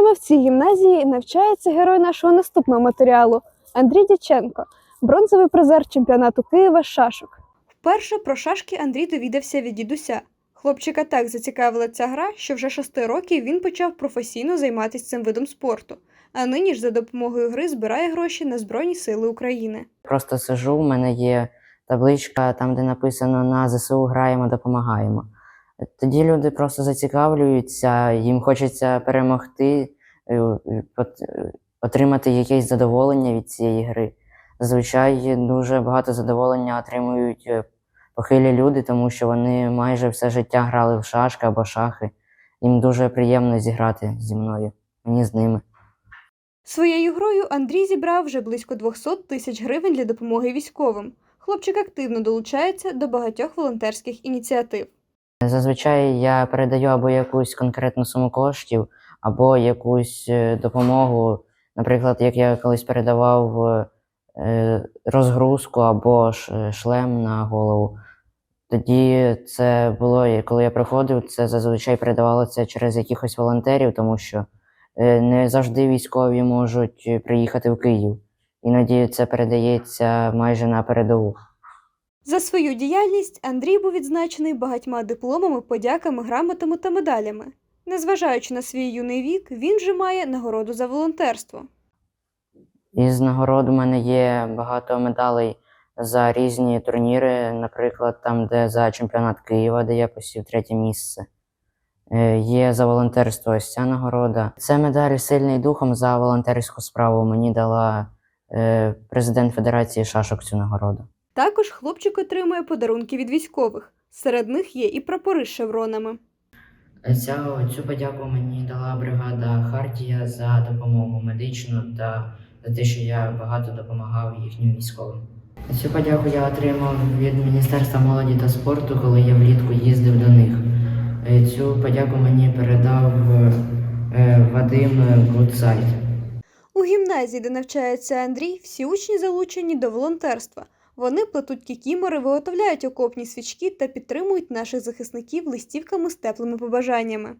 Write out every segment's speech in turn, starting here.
Саме в цій гімназії навчається герой нашого наступного матеріалу Андрій Дяченко, бронзовий призер чемпіонату Києва з шашок. Вперше про шашки Андрій довідався від дідуся. Хлопчика так зацікавила ця гра, що вже шести років він почав професійно займатися цим видом спорту. А нині ж за допомогою гри збирає гроші на Збройні Сили України. Просто сижу, у мене є табличка, там, де написано на ЗСУ граємо, допомагаємо. Тоді люди просто зацікавлюються, їм хочеться перемогти, е, е, е, отримати якесь задоволення від цієї гри. Зазвичай дуже багато задоволення отримують похилі люди, тому що вони майже все життя грали в шашки або шахи. Їм дуже приємно зіграти зі мною, мені з ними. Своєю грою Андрій зібрав вже близько 200 тисяч гривень для допомоги військовим. Хлопчик активно долучається до багатьох волонтерських ініціатив. Зазвичай я передаю або якусь конкретну суму коштів, або якусь е, допомогу. Наприклад, як я колись передавав е, розгрузку або шлем на голову. Тоді це було, коли я приходив, це зазвичай передавалося через якихось волонтерів, тому що е, не завжди військові можуть приїхати в Київ. Іноді це передається майже на передову. За свою діяльність Андрій був відзначений багатьма дипломами, подяками, грамотами та медалями. Незважаючи на свій юний вік, він же має нагороду за волонтерство. Із нагород у мене є багато медалей за різні турніри, наприклад, там, де за чемпіонат Києва, де я посів третє місце. Е, Є за волонтерство ось ця нагорода. Це медаль сильний духом за волонтерську справу. Мені дала е, президент Федерації шашок цю нагороду. Також хлопчик отримує подарунки від військових. Серед них є і прапори з шевронами. Ця, цю подяку мені дала бригада Хартія за допомогу медичну та за те, що я багато допомагав їхнім військовим. Цю подяку я отримав від Міністерства молоді та спорту, коли я влітку їздив до них. Е, Цю подяку мені передав е, Вадим Гудсайт. У гімназії, де навчається Андрій, всі учні залучені до волонтерства. Вони плетуть кікімори, виготовляють окопні свічки та підтримують наших захисників листівками з теплими побажаннями.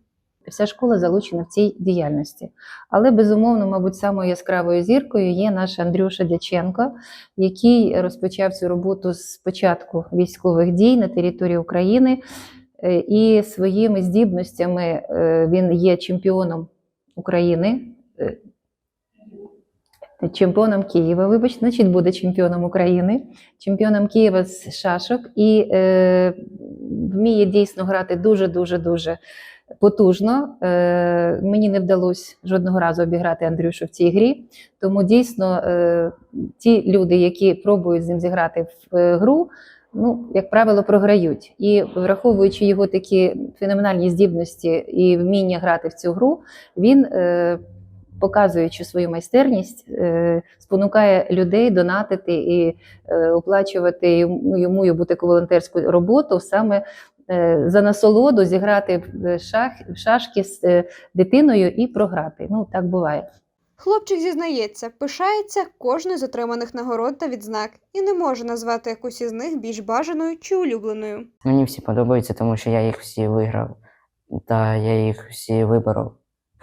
Вся школа залучена в цій діяльності. Але безумовно, мабуть, самою яскравою зіркою є наш Андрюша Дяченко, який розпочав цю роботу з початку військових дій на території України. Е, І своїми здібностями е, він є чемпіоном України. Чемпіоном Києва, вибач, значить, буде чемпіоном України, чемпіоном Києва з шашок і е, вміє дійсно грати дуже дуже дуже потужно. Е, мені не вдалося жодного разу обіграти Андрюшу в цій грі. Тому дійсно е, ті люди, які пробують з ним зіграти в е, гру, ну, як правило, програють. І враховуючи його такі феноменальні здібності і вміння грати в цю гру, він. Е, Показуючи свою майстерність, е, спонукає людей донатити і е, оплачувати йому, йому таку волонтерську роботу саме е, за насолоду зіграти в шах, в шашки з дитиною і програти. Ну так буває. Хлопчик зізнається, пишається кожною з отриманих нагород та відзнак і не може назвати якусь із них більш бажаною чи улюбленою. Мені всі подобаються, тому що я їх всі виграв, та я їх всі виборов,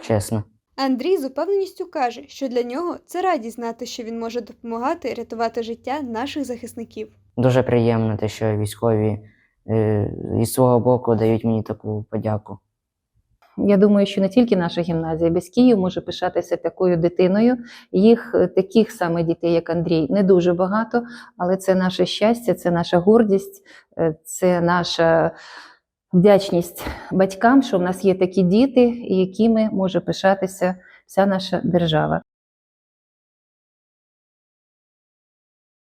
чесно. Андрій з упевненістю каже, що для нього це радість знати, що він може допомагати рятувати життя наших захисників. Дуже приємно те, що військові е, із свого боку дають мені таку подяку. Я думаю, що не тільки наша гімназія, без Київ може пишатися такою дитиною. Їх е, таких саме дітей, як Андрій, не дуже багато, але це наше щастя, це наша гордість, е, це наша вдячність батькам, що в нас є такі діти, якими може пишатися вся наша держава.